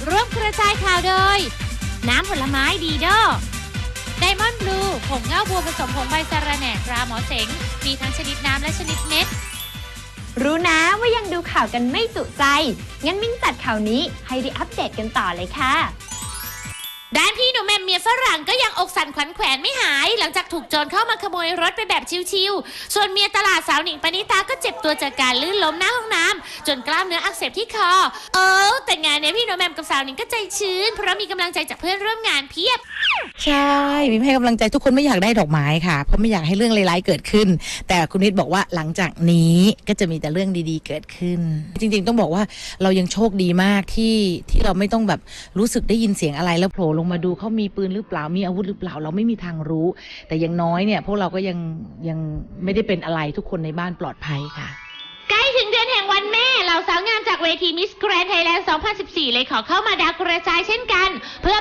าวโดย น้ำผลไม้ดีโดไดมอนด์บลูผงเง้าบัวผสมผงใบสะระแหน่ตราหมอเสง มีทั้งชนิดน้ำและชนิดเม็ด รู้นะว่ายังดูข่าวกันไม่จุใจ งั้นมิ้งจัดข่าวนี้ให้ได้อัปเดตกันต่อเลยค่ะ ด้านพี่หนูแมมเมียฝรั่งก็ยังอกสั่นขวัญแขวนไม่หาย หลังจากถูกโจรเข้ามาขโมยรถไปแบบชิวๆ ส่วนเมียตลาดสาวหนิงปณิตาก็เจ็บตัวจากการลื่นล้มหน้าห้องน้ำจนกล้ามเนื้ออักเสบที่คอ เออแต่งานเนี้ยพี่หนูแมมกับสาวหนิงก็ใจชื้น เพราะมีกำลังใจจากเพื่อนร่วมงานเพียบ ใช่วิมให้กำลังใจทุกคนไม่อยากได้ดอกไม้ค่ะ เพราะไม่อยากให้เรื่องร้ายๆเกิดขึ้น แต่คุณนิดบอกว่าหลังจากนี้ก็จะมีแต่เรื่องดีๆเกิดขึ้น จริงๆต้องบอกว่าเรายังโชคดีมากที่ที่เราไม่ต้องแบบรู้สึกได้ยินเสียงอะไรแล้วโผล่ลงมาดูเขามีปืนหรือเปล่ามีอาวุธหรือเปล่าเราไม่มีทางรู้แต่ยังน้อยเนี่ยพวกเราก็ยังยังไม่ได้เป็นอะไรทุกคนในบ้านปลอดภัยค่ะ ใกล้ถึงเดือนแห่งวันแม่เหล่าสาวงามจากเวทีมิสแกรนด์ไทยแลนด์ 2014 เลยขอเข้ามาดาวกระจายเช่นกัน เพื่อ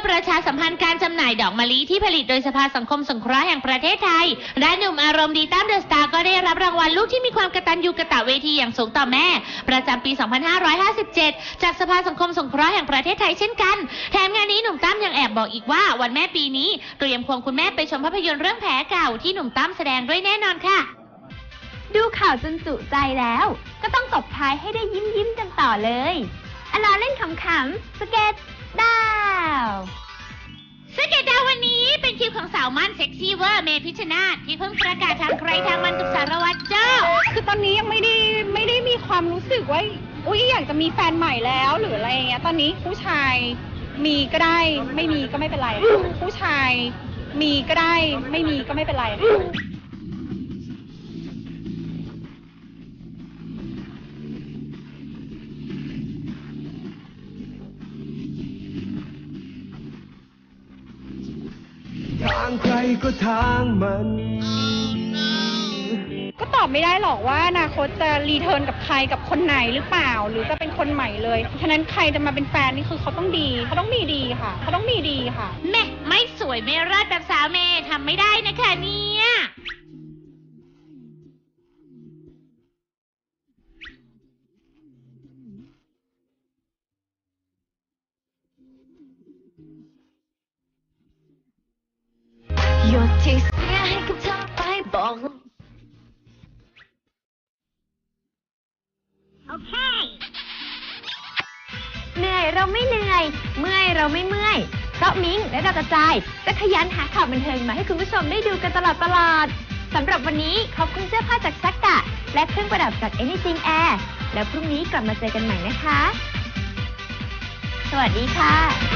อกมะลิที่ผลิตโดยสภาสังคมสงเคราะห์แห่งประเทศไทยด้านหนุ่มอารมณ์ดีตั้มเดอะสตาร์ก็ได้รับรางวัลลูกที่มีความกตัญญูกะตะเวทีอย่างสูงต่อแม่ ประจำปี 2557 จากสภาสังคมสงเคราะห์แห่งประเทศไทยเช่นกัน แถมงานนี้หนุ่มตั้มยังแอบบอกอีกว่าวันแม่ปีนี้เตรียมควงคุณแม่ไปชมภาพยนตร์เรื่องแผลเก่าที่หนุ่มตั้มแสดงด้วยแน่นอนค่ะ ดูข่าวจนจุใจแล้ว ก็ต้องตบท้ายให้ได้ยิ้มยิ้มกันต่อเลยอลอเล่นขำๆสเก็ตดาว คลิปของสาวมั่นเซ็กซี่เวอร์เมพิชชนาธที่เพิ่งประกาศทางใครทางมันกับสารวัตรเจ้า คือตอนนี้ยังไม่ได้ไม่ได้มีความรู้สึกว่าอุ้ยอยากจะมีแฟนใหม่แล้วหรืออะไรอย่างเงี้ยตอนนี้ผู้ชายมีก็ได้ไม่มีก็ไม่เป็นไร ผู้ชายมีก็ได้ไม่มีก็ไม่เป็นไรางใครก็ทางมัน ก็ตอบไม่ได้หรอกว่าอนาคตจะรีเทิร์นกับใครกับคนไหนหรือเปล่า หรือจะเป็นคนใหม่เลย ฉะนั้นใครจะมาเป็นแฟนนี่คือเขาต้องดีเขาต้องมีดีค่ะเขาต้องมีดีค่ะ แม่ไม่สวยไม่รอดแบบสาวเมย์ทำไม่ได้นะคะเนี่ย ที่เสียให้กับเธอไปบอก โอเค เหนื่อยเราไม่เหนื่อย เมื่อยเราไม่เมื่อย เพราะมิ้งและดาวกระจาย จะขยันหาข่าวบันเทิงมาให้คุณผู้ชมได้ดูกันตลอดตลอดสำหรับวันนี้ขอบคุณเสื้อผ้าจากซักกะ และเครื่องประดับจาก Anything Air แล้วพรุ่งนี้กลับมาเจอกันใหม่นะคะ สวัสดีค่ะ